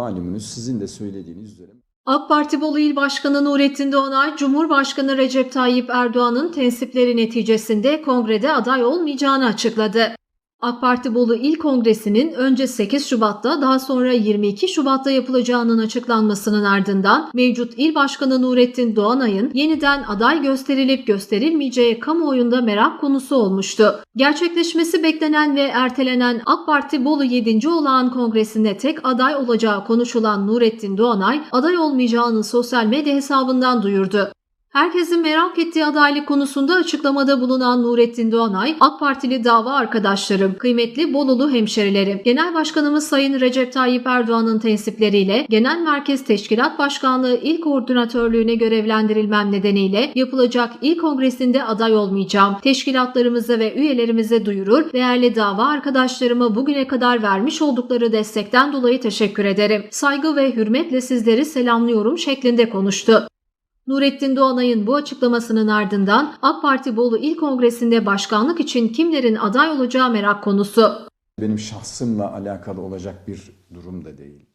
Malumunuz sizin de söylediğiniz üzere AK Parti Bolu İl Başkanı Nurettin Doğanay, Cumhurbaşkanı Recep Tayyip Erdoğan'ın tensipleri neticesinde kongrede aday olmayacağını açıkladı. AK Parti Bolu İl Kongresi'nin önce 8 Şubat'ta daha sonra 22 Şubat'ta yapılacağının açıklanmasının ardından mevcut İl Başkanı Nurettin Doğanay'ın yeniden aday gösterilip gösterilmeyeceği kamuoyunda merak konusu olmuştu. Gerçekleşmesi beklenen ve ertelenen AK Parti Bolu 7. olağan kongresinde tek aday olacağı konuşulan Nurettin Doğanay aday olmayacağını sosyal medya hesabından duyurdu. Herkesin merak ettiği adaylık konusunda açıklamada bulunan Nurettin Doğanay, AK Partili dava arkadaşlarım, kıymetli Bolulu hemşerilerim, Genel Başkanımız Sayın Recep Tayyip Erdoğan'ın tensipleriyle Genel Merkez Teşkilat Başkanlığı İl Koordinatörlüğüne görevlendirilmem nedeniyle yapılacak il kongresinde aday olmayacağım. Teşkilatlarımıza ve üyelerimize duyurur, değerli dava arkadaşlarıma bugüne kadar vermiş oldukları destekten dolayı teşekkür ederim. Saygı ve hürmetle sizleri selamlıyorum şeklinde konuştu. Nurettin Doğanay'ın bu açıklamasının ardından AK Parti Bolu İl Kongresi'nde başkanlık için kimlerin aday olacağı merak konusu. benim şahsımla alakalı olacak bir durum da değil.